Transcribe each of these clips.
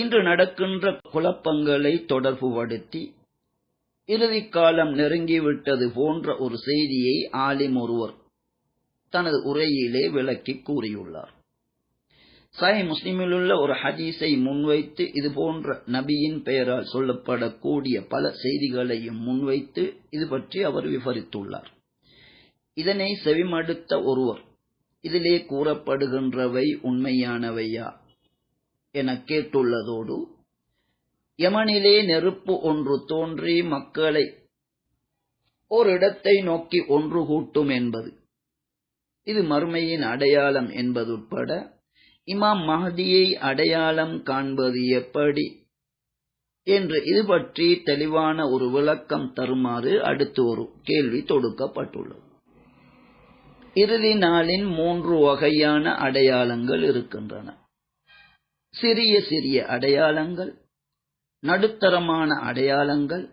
இன்று நடக்கின்ற குழப்பங்களை தொடர்புபடுத்தி இறுதி காலம் நெருங்கிவிட்டது போன்ற ஒரு செய்தியை ஆலிம் ஒருவர் தனது உரையிலே விளக்கி கூறியுள்ளார். சாய் முஸ்லிமிலுள்ள ஒரு ஹதீஸை முன்வைத்து இது போன்ற நபியின் பெயரால் சொல்லப்படக்கூடிய பல செய்திகளையும் முன்வைத்து இது பற்றி அவர் விவரித்துள்ளார். இதனை செவிமடுத்த ஒருவர் இதிலே கூறப்படுகின்றவை உண்மையானவையா? என கேட்டுள்ளதோடு யமனிலே நெருப்பு ஒன்று தோன்றி மக்களை ஓரிடத்தை நோக்கி ஒன்று கூட்டும் என்பது. இது மறுமையின் அடையாளம் என்பதுட்பட இமாம் மஹதியை அடையாளம் காண்பது எப்படி என்று இது பற்றி தெளிவான ஒரு விளக்கம் தருமாறு அடுத்து ஒரு கேள்வி தொடுக்கப்பட்டுள்ளது. இறுதி நாளின் மூன்று வகையான அடையாளங்கள் இருக்கின்றன. சிறிய சிறிய அடையாளங்கள் நடுத்தரமான அடையாளங்கள்.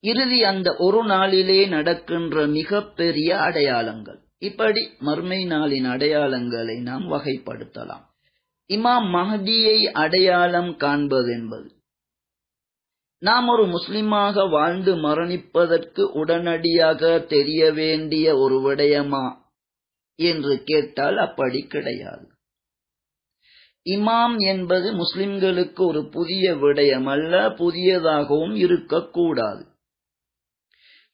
இறுதி அந்த ஒரு நாளிலே நடக்கின்ற மிகப்பெரிய அடையாளங்கள். இப்படி மர்மை நாளின் அடையாளங்களை நாம் வகைப்படுத்தலாம். இமாம் மஹதியை அடையாளம் காண்பது என்பது நாம் ஒரு முஸ்லிமாக வாழ்ந்து மரணிப்பதற்கு உடனடியாக தெரிய வேண்டிய ஒரு விடயமா? என்று கேட்டால் அப்படி கிடையாது. இமாம் என்பது முஸ்லிம்களுக்கு ஒரு புதிய விடயம் அல்ல புதியதாகவும் இருக்கக்கூடாது.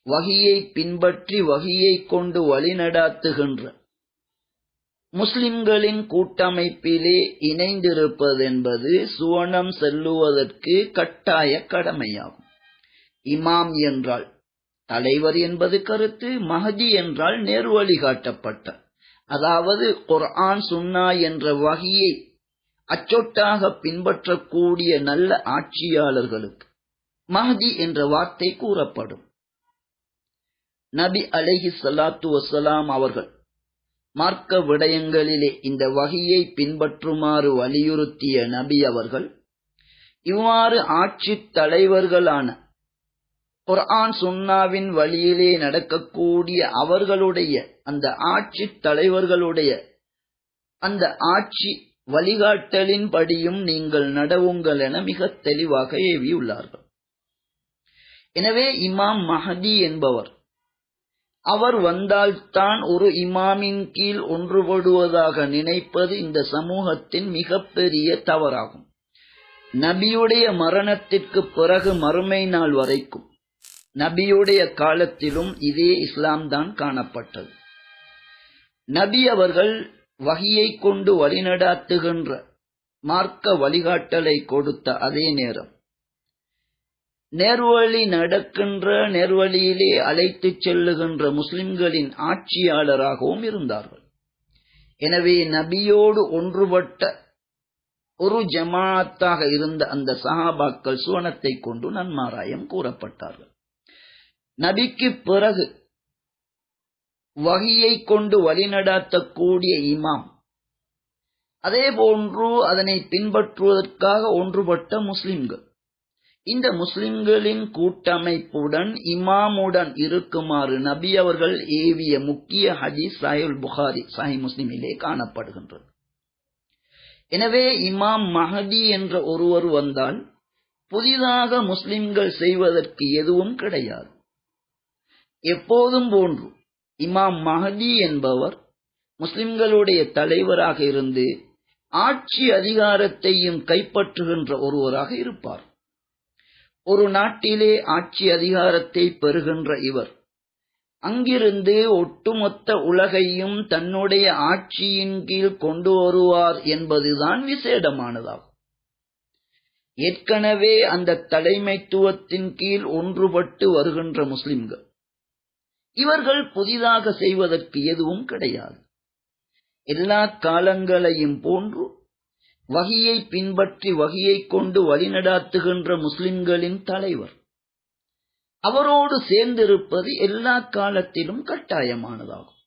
வகியை பின்பற்றி வகியை கொண்டு வழிநடாத்துகின்ற முஸ்லிம்களின் கூட்டமைப்பிலே இணைந்திருப்பது என்பது சுவனம் செல்லுவதற்கு கட்டாய கடமையாகும். இமாம் என்றால் தலைவர் என்பது கருத்து மஹதி என்றால் நேர்வழி காட்டப்பட்ட. அதாவது குர்ஆன் சுன்னா என்ற வகையை அச்சொட்டாக பின்பற்றக்கூடிய நல்ல ஆட்சியாளர்களுக்கு. மஹதி என்ற வார்த்தை கூறப்படும். நபி அலைஹி சலாத்து வசலாம் அவர்கள் மார்க்க விடயங்களிலே இந்த வகையை பின்பற்றுமாறு வலியுறுத்திய நபி அவர்கள் இவ்வாறு ஆட்சி தலைவர்களான குர்ஆன் சுன்னாவின் வழியிலே நடக்கக்கூடிய அவர்களுடைய அந்த ஆட்சி தலைவர்களுடைய அந்த ஆட்சி வழிகாட்டலின்படியும் நீங்கள் நடவுங்கள் என மிக தெளிவாக ஏவியுள்ளார்கள் எனவே இமாம் மஹதி என்பவர் அவர் வந்தால்தான் ஒரு இமாமின் கீழ் ஒன்றுபடுவதாக நினைப்பது இந்த சமூகத்தின் மிகப்பெரிய தவறாகும். நபியுடைய மரணத்திற்கு பிறகு மறுமை நாள் வரைக்கும் நபியுடைய காலத்திலும் இதே இஸ்லாம் தான் காணப்பட்டது. நபி அவர்கள் வகையை கொண்டு வழிநடாத்துகின்ற மார்க்க வழிகாட்டலை கொடுத்த அதே நேரம். நேர்வழி நடக்கின்ற நேர்வழியிலே அழைத்துச் செல்லுகின்ற முஸ்லிம்களின் ஆட்சியாளராகவும் இருந்தார்கள். எனவே நபியோடு ஒன்றுபட்ட ஒரு ஜமாத்தாக இருந்த அந்த சஹாபாக்கள் சுவனத்தை கொண்டு நன்மாராயம் கூறப்பட்டார்கள். நபிக்கு பிறகு வகையை கொண்டு வழிநடாத்தக்கூடிய இமாம். அதே போன்று அதனை பின்பற்றுவதற்காக ஒன்றுபட்ட முஸ்லிம்கள். இந்த முஸ்லிம்களின் கூட்டமைப்புடன் இமாமுடன் இருக்குமாறு நபி அவர்கள் ஏவிய முக்கிய ஹதீஸ் சாயுல் புகாரி சாஹி முஸ்லிமிலே காணப்படுகின்றது. எனவே இமாம் மஹதி என்ற ஒருவர் வந்தால் புதிதாக முஸ்லிம்கள் செய்வதற்கு எதுவும் கிடையாது. எப்போதும் போன்று இமாம் மஹதி என்பவர் முஸ்லிம்களுடைய தலைவராக இருந்து ஆட்சி அதிகாரத்தையும் கைப்பற்றுகின்ற ஒருவராக இருப்பார். ஒரு நாட்டிலே ஆட்சி அதிகாரத்தை பெறுகின்ற இவர் அங்கிருந்து ஒட்டுமொத்த உலகையும் தன்னுடைய ஆட்சியின் கீழ் கொண்டு வருவார் என்பதுதான் விசேடமானதாகும். ஏற்கனவே அந்த தலைமைத்துவத்தின் கீழ் ஒன்றுபட்டு வருகின்ற முஸ்லிம்கள் இவர்கள் புதிதாக செய்வதற்கு எதுவும் கிடையாது. எல்லா காலங்களையும் போன்று வகையை பின்பற்றி வகையை கொண்டு வழிநடாத்துகின்ற முஸ்லிம்களின் தலைவர். அவரோடு சேர்ந்திருப்பது எல்லா காலத்திலும் கட்டாயமானதாகும்.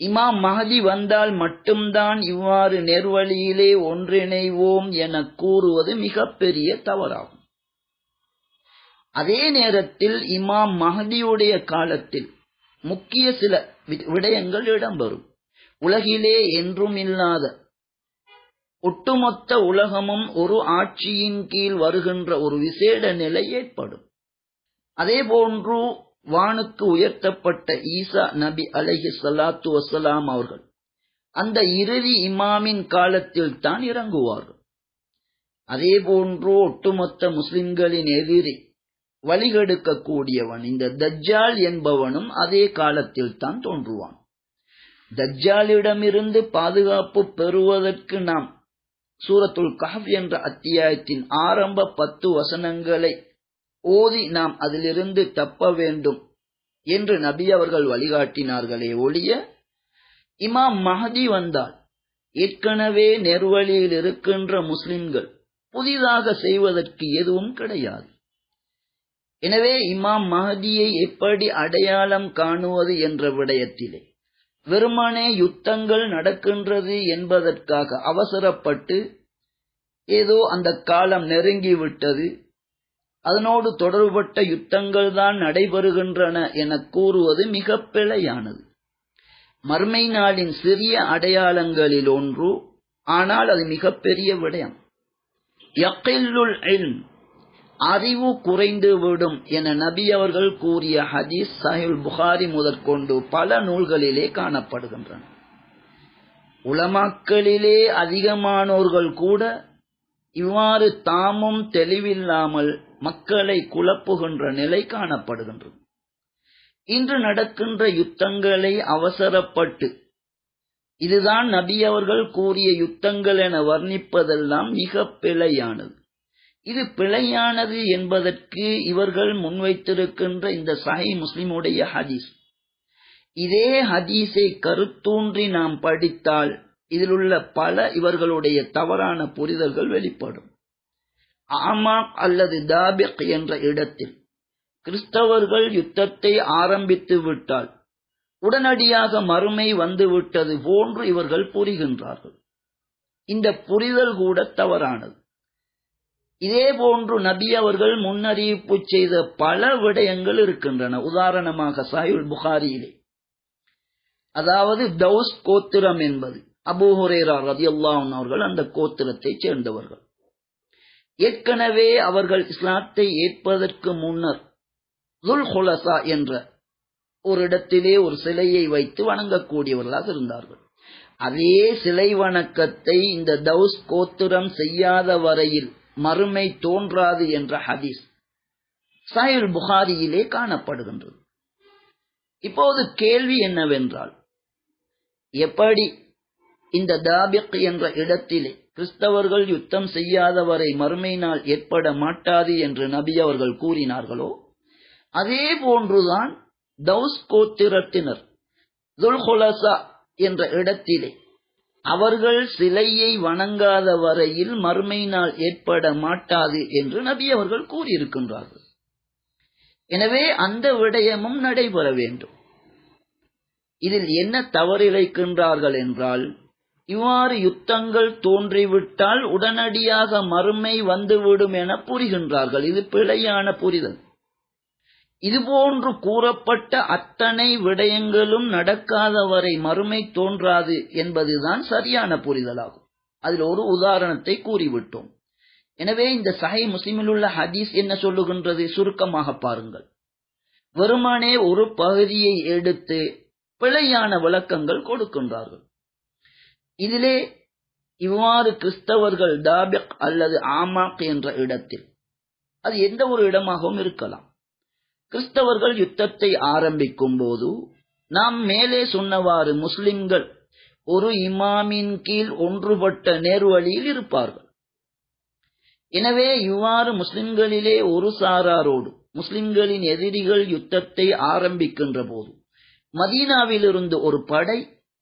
இமாம் மகதி வந்தால் மட்டும்தான் இவ்வாறு நேர்வழியிலே ஒன்றிணைவோம் என கூறுவது மிகப்பெரிய தவறாகும். அதே நேரத்தில் இமாம் மகதியுடைய காலத்தில் முக்கிய சில விடயங்கள் இடம்பெறும். உலகிலே என்றும் இல்லாத ஒட்டுமொத்த உலகமும் ஒரு ஆட்சியின் கீழ் வருகின்ற ஒரு விசேட நிலை ஏற்படும். அதே போன்று வானுக்கு உயர்த்தப்பட்ட ஈசா நபி அலஹி சலாத்து வசலாம் அவர்கள் அந்த இறுதி இமாமின் காலத்தில் தான் இறங்குவார்கள். அதே போன்று ஒட்டுமொத்த முஸ்லிம்களின் எதிரி வழிகெடுக்கக்கூடியவன் இந்த தஜ்ஜால் என்பவனும் அதே காலத்தில் தான் தோன்றுவான். தஜ்ஜாலிடமிருந்து பாதுகாப்பு பெறுவதற்கு நாம் சூரத்துல் கஹப் என்ற அத்தியாயத்தின் ஆரம்ப பத்து வசனங்களை ஓதி நாம் அதிலிருந்து தப்ப வேண்டும் என்று நபி அவர்கள் வழிகாட்டினார்களே ஒழிய இமாம் மஹதி வந்தால் ஏற்கனவே நெர்வழியில் இருக்கின்ற முஸ்லிம்கள் புதிதாக செய்வதற்கு எதுவும் கிடையாது. எனவே இமாம் மஹதியை எப்படி அடையாளம் காணுவது என்ற விடயத்திலே வெறுமனே யுத்தங்கள் நடக்கின்றது என்பதற்காக அவசரப்பட்டு ஏதோ அந்த காலம் நெருங்கிவிட்டது அதனோடு தொடர்பட்ட யுத்தங்கள் தான் நடைபெறுகின்றன என கூறுவது மிக பிழையானது. மர்மை நாளின் சிறிய அடையாளங்களில் ஒன்று ஆனால் அது மிகப்பெரிய விடயம். யக்கில்லுல் அறிவு குறைந்து விடும் என நபி அவர்கள் கூறிய ஹதீஸ் சாஹில் புகாரி முதற்கொண்டு பல நூல்களிலே காணப்படுகின்றன. உலமாக்களிலே அதிகமானோர்கள் கூட இவ்வாறு தாமும் தெளிவில்லாமல் மக்களை குழப்புகின்ற நிலை காணப்படுகின்றது. இன்று நடக்கின்ற யுத்தங்களை அவசரப்பட்டு இதுதான் நபி அவர்கள் கூறிய யுத்தங்கள் என வர்ணிப்பதெல்லாம் மிக பிழையானது. இது பிழையானது என்பதற்கு இவர்கள் முன்வைத்திருக்கின்ற இந்த சஹி முஸ்லிமுடைய ஹதீஸ். இதே ஹதீஸை கருத்தூன்றி நாம் படித்தால் இதில் உள்ள பல இவர்களுடைய தவறான புரிதல்கள் வெளிப்படும். ஆமா அல்லது தாபிக் என்ற இடத்தில் கிறிஸ்தவர்கள் யுத்தத்தை ஆரம்பித்து விட்டால் உடனடியாக மறுமை வந்துவிட்டது போன்று இவர்கள் புரிகின்றார்கள். இந்த புரிதல் கூட தவறானது. இதே போன்று நபி அவர்கள் முன்னறிவிப்பு செய்த பல விடயங்கள் இருக்கின்றன. உதாரணமாக சாயுல் புகாரியிலே. அதாவது தௌஸ் கோத்திரம் என்பது. அபூ ஹுரேரா அவர்கள் அந்த கோத்திரத்தை சேர்ந்தவர்கள். ஏற்கனவே அவர்கள் இஸ்லாத்தை ஏற்பதற்கு முன்னர் துல் ஹுலசா என்ற ஒரு இடத்திலே ஒரு சிலையை வைத்து வணங்கக்கூடியவர்களாக இருந்தார்கள். அதே சிலை வணக்கத்தை இந்த தௌஸ் கோத்திரம் செய்யாத வரையில் மறுமை தோன்றாது என்ற ஹதீஸ் சாயுல் புகாரியிலே காணப்படுகின்றது. இப்போது கேள்வி என்னவென்றால் எப்படி இந்த தாபிக் என்ற இடத்திலே கிறிஸ்தவர்கள் யுத்தம் செய்யாதவரை மறுமை நாள் ஏற்பட மாட்டாது என்று நபி அவர்கள் கூறினார்களோ? அதே போன்றுதான் தௌஸ் கோத்திரத்தினர் துல்ஹுலசா என்ற இடத்திலே அவர்கள் சிலையை வணங்காத வரையில் மறுமை நாள் ஏற்பட மாட்டாது என்று நபி அவர்கள் கூறியிருக்கின்றார்கள். எனவே அந்த விடயமும் நடைபெற வேண்டும். இதில் என்ன தவறிழைக்கின்றார்கள் என்றால் இவ்வாறு யுத்தங்கள் தோன்றிவிட்டால் உடனடியாக மறுமை வந்துவிடும் என புரிகின்றார்கள். இது பிழையான புரிதல். இதுபோன்று கூறப்பட்ட அத்தனை விடயங்களும் நடக்காதவரை மறுமை தோன்றாது என்பதுதான் சரியான புரிதலாகும். அதில் ஒரு உதாரணத்தை கூறிவிட்டோம். எனவே இந்த சஹை முஸ்லிமில் உள்ள ஹதீஸ் என்ன சொல்லுகின்றது? சுருக்கமாக பாருங்கள். வெறுமனே ஒரு பகுதியை எடுத்து பிழையான விளக்கங்கள் கொடுக்கின்றார்கள். இதிலே இவ்வாறு கிறிஸ்தவர்கள் டாபிக் அல்லது ஆமாக் என்ற இடத்தில். அது எந்த ஒரு இடமாகவும் இருக்கலாம். கிறிஸ்தவர்கள் யுத்தத்தை ஆரம்பிக்கும் போது நாம் மேலே சொன்னவாறு முஸ்லிம்கள் ஒரு இமாமின் கீழ் ஒன்றுபட்ட நேர்வழியில் இருப்பார்கள். எனவே இவ்வாறு முஸ்லிம்களிலே ஒரு சாராரோடு முஸ்லிம்களின் எதிரிகள் யுத்தத்தை ஆரம்பிக்கின்ற போது மதீனாவிலிருந்து ஒரு படை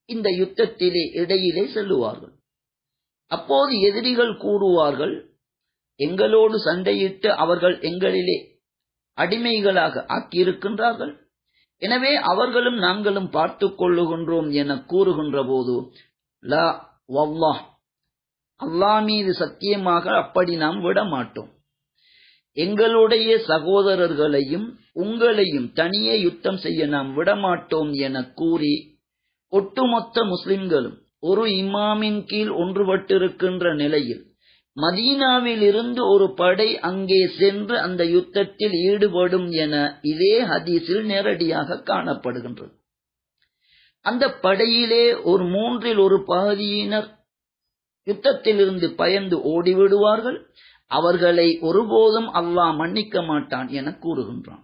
இந்த யுத்தத்திலே இடையிலே செல்லுவார்கள். அப்போது எதிரிகள் கூடுவார்கள் எங்களோடு சண்டையிட்டு அவர்கள் எங்களிலே அடிமைகளாக ஆக்கியிருக்கின்றார்கள். எனவே அவர்களும் நாங்களும் பார்த்து கொள்ளுகின்றோம் என கூறுகின்ற போது லா வல்லாஹ். அல்லா மீது சத்தியமாக அப்படி நாம் விட மாட்டோம் எங்களுடைய சகோதரர்களையும் உங்களையும் தனியே யுத்தம் செய்ய நாம் விடமாட்டோம் என கூறி ஒட்டுமொத்த முஸ்லிம்களும் ஒரு இமாமின் கீழ் ஒன்றுபட்டிருக்கின்ற நிலையில் மதீனாவில் இருந்து ஒரு படை அங்கே சென்று அந்த யுத்தத்தில் ஈடுபடும் என இதே ஹதீஸில் நேரடியாக காணப்படுகின்றது. அந்த படையிலே ஒரு மூன்றில் ஒரு பகுதியினர் யுத்தத்திலிருந்து பயந்து ஓடிவிடுவார்கள். அவர்களை ஒருபோதும் அல்லாஹ் மன்னிக்க மாட்டான் என கூறுகின்றான்.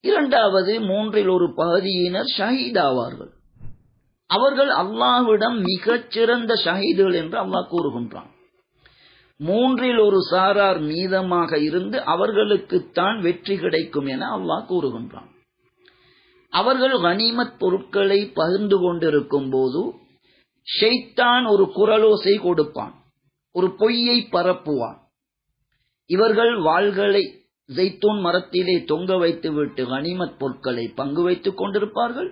இரண்டாவது மூன்றில் ஒரு பகுதியினர் ஷஹீதாவார்கள். அவர்கள் அல்லாஹ்விடம் மிகச் சிறந்த ஷஹீதுகள் என்று அல்லாஹ் கூறுகின்றான். மூன்றில் ஒரு சாரார் மீதமாக இருந்து அவர்களுக்குத்தான் வெற்றி கிடைக்கும் என அல்லாஹ் கூறுகின்றான். அவர்கள் கனிமத் பொருட்களை பகிர்ந்து கொண்டிருக்கும் போது ஷெய்தான் ஒரு குரலோசை கொடுப்பான் ஒரு பொய்யை பரப்புவான். இவர்கள் வாள்களை ஜெய்தூன் மரத்திலே தொங்க வைத்துவிட்டு கனிமத் பொருட்களை பங்கு வைத்துக் கொண்டிருப்பார்கள்.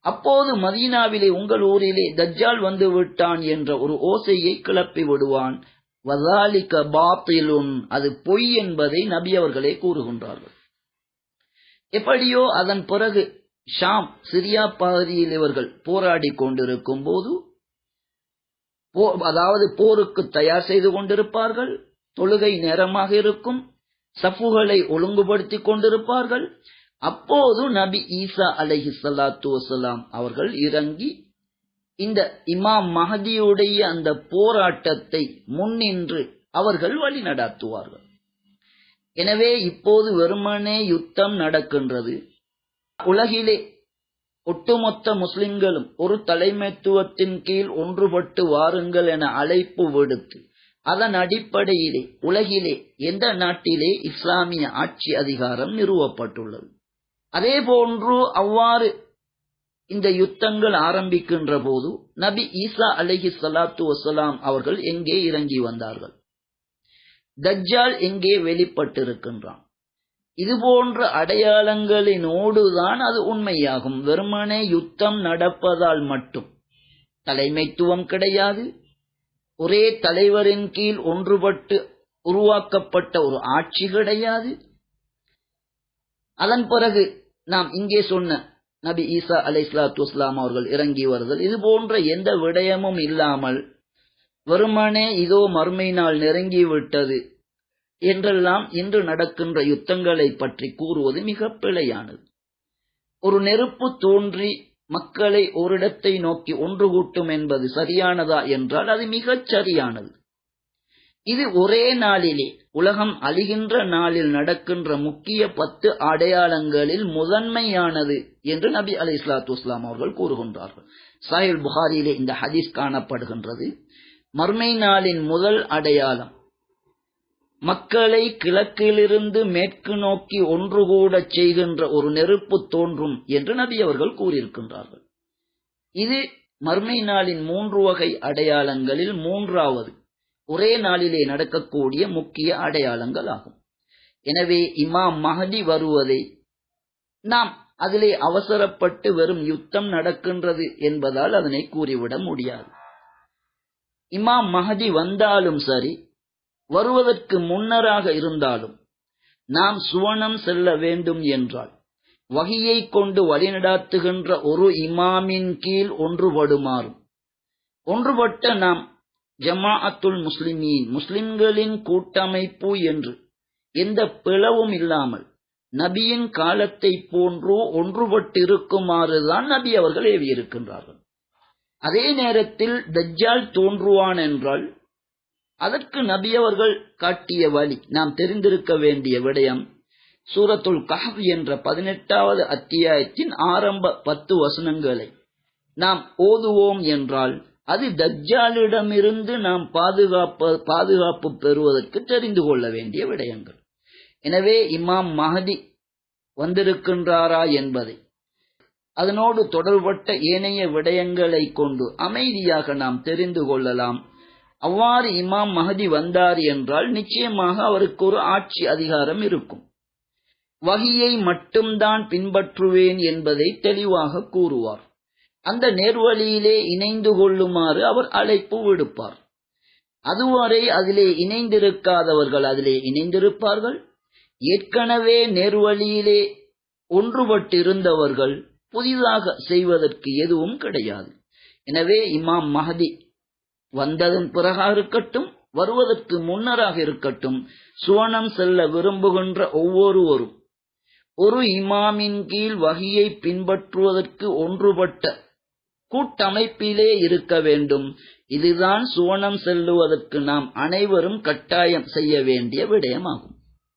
அப்போது மதீனாவிலே உங்கள் ஊரிலே தஜ்ஜால் வந்து விட்டான் என்ற ஒரு ஓசையை கிளப்பி விடுவான். வதாலிக்க பாத்திலும் அது பொய் என்பதை நபி அவர்களே கூறுகின்றார்கள். எப்படியோ அதன் பிறகு ஷாம் சிரியா பகுதியில் இவர்கள் போராடி கொண்டிருக்கும் போது அதாவது போருக்கு தயார் செய்து கொண்டிருப்பார்கள் தொழுகை நேரமாக இருக்கும் சஃபுகளை ஒழுங்குபடுத்திக் கொண்டிருப்பார்கள். அப்போது நபி ஈசா அலஹி சலாத்து வசலாம் அவர்கள் இறங்கி இந்த இமாம் மஹதியுடைய அந்த போராட்டத்தை முன்னின்று அவர்கள் வழி நடாத்துவார்கள். எனவே இப்போது வெறுமனே யுத்தம் நடக்கின்றது. உலகிலே ஒட்டுமொத்த முஸ்லிம்களும் ஒரு தலைமைத்துவத்தின் கீழ் ஒன்றுபட்டு வாருங்கள் என அழைப்பு விடுத்து அதன் அடிப்படையிலே உலகிலே எந்த நாட்டிலே இஸ்லாமிய ஆட்சி அதிகாரம் நிறுவப்பட்டுள்ளது. அதே போன்று அவ்வாறு இந்த யுத்தங்கள் ஆரம்பிக்கின்ற போது நபி ஈசா அலஹி சலாத்து வசலாம் அவர்கள் எங்கே இறங்கி வந்தார்கள்? தஜ்ஜால் எங்கே வெளிப்பட்டிருக்கின்றான்? இது போன்ற அடையாளங்களினோடுதான் அது உண்மையாகும். வெறுமனே யுத்தம் நடப்பதால் மட்டும். தலைமைத்துவம் கிடையாது. ஒரே தலைவரின் கீழ் ஒன்றுபட்டு உருவாக்கப்பட்ட ஒரு ஆட்சி கிடையாது. அதன் பிறகு நாம் இங்கே சொன்ன நபி ஈசா அலை இஸ்லாத்து இஸ்லாம் அவர்கள் இறங்கி வருதல் இது போன்ற எந்த விடயமும் இல்லாமல் வெறுமனே இதோ மறுமை நாள் நெருங்கி விட்டது என்றெல்லாம் இன்று நடக்கின்ற யுத்தங்களை பற்றி கூறுவது மிக பிழையானது. ஒரு நெருப்பு தோன்றி மக்களை ஓரிடத்தை நோக்கி ஒன்று கூட்டும் என்பது சரியானதா என்றால் அது மிகச் சரியானது. இது ஒரே நாளிலே உலகம் அழிகின்ற நாளில் நடக்கின்ற முக்கிய பத்து அடையாளங்களில் முதன்மையானது என்று நபி அலி இஸ்லாத்து இஸ்லாம் அவர்கள் கூறுகின்றார்கள். சாஹில் புகாரியிலே இந்த ஹதீஸ் காணப்படுகின்றது. மர்மை நாளின் முதல் அடையாளம் மக்களை கிழக்கிலிருந்து மேற்கு நோக்கி ஒன்று கூட செய்கின்ற ஒரு நெருப்பு தோன்றும் என்று நபி அவர்கள் கூறியிருக்கின்றார்கள். இது மர்மை நாளின் மூன்று வகை அடையாளங்களில் மூன்றாவது. ஒரே நாளிலே நடக்கக்கூடிய முக்கிய அடையாளங்கள் ஆகும். எனவே இமாம் மஹதி வருவதை நாம் அதிலே அவசரப்பட்டு வெறும் யுத்தம் நடக்கின்றது என்பதால் அதனை கூறிவிட முடியாது. இமாம் மஹதி வந்தாலும் சரி வருவதற்கு முன்னராக இருந்தாலும் நாம் சுவனம் செல்ல வேண்டும் என்றால் வகையை கொண்டு வழிநடாத்துகின்ற ஒரு இமாமின் கீழ் ஒன்றுபடுமாறும். ஒன்றுபட்ட நாம் ஜமாஅத்துல் முஸ்லிமீன் முஸ்லிம்களின் கூட்டமைப்பு என்று. எந்த பிளவும் இல்லாமல் நபியின் காலத்தை போன்று ஒன்றுபட்டிருக்குமாறுதான் நபி அவர்கள் ஏவியிருக்கின்றார்கள் அதே நேரத்தில் தஜ்ஜால் தோன்றுவான் என்றால் அதற்கு நபி அவர்கள் காட்டிய வழி நாம் தெரிந்திருக்க வேண்டிய விடயம் சூரத்துல் கஹப் என்ற பதினெட்டாவது அத்தியாயத்தின் ஆரம்ப பத்து வசனங்களை நாம் ஓதுவோம் என்றால் அது தஜ்ஜாலிடமிருந்து நாம் பாதுகாப்பு பாதுகாப்பு பெறுவதற்கு தெரிந்து கொள்ள வேண்டிய விடயங்கள். எனவே இமாம் மஹதி வந்திருக்கின்றாரா என்பதை அதனோடு தொடர்பட்ட ஏனைய விடயங்களை கொண்டு அமைதியாக நாம் தெரிந்து கொள்ளலாம். அவ்வாறு இமாம் மஹதி வந்தார் என்றால் நிச்சயமாக அவருக்கு ஒரு ஆட்சி அதிகாரம் இருக்கும். வகியை மட்டும்தான் பின்பற்றுவேன் என்பதை தெளிவாக கூறுவார். அந்த நேர்வழியிலே இணைந்து கொள்ளுமாறு அவர் அழைப்பு விடுப்பார். அதுவரை அதிலே இணைந்திருக்காதவர்கள் அதிலே இணைந்திருப்பார்கள். ஏற்கனவே நேர்வழியிலே ஒன்றுபட்டிருந்தவர்கள் புதிதாக செய்வதற்கு எதுவும் கிடையாது. எனவே இமாம் மஹதி வந்ததன் பிறகாக இருக்கட்டும் வருவதற்கு முன்னராக இருக்கட்டும் சுவனம் செல்ல விரும்புகின்ற ஒவ்வொருவரும் ஒரு இமாமின் கீழ் வகையை பின்பற்றுவதற்கு ஒன்றுபட்ட கூட்டமைப்பிலே இருக்க வேண்டும். இதுதான் சுவனம் செல்லுவதற்கு நாம் அனைவரும் கட்டாயம் செய்ய வேண்டிய விடயமாகும்.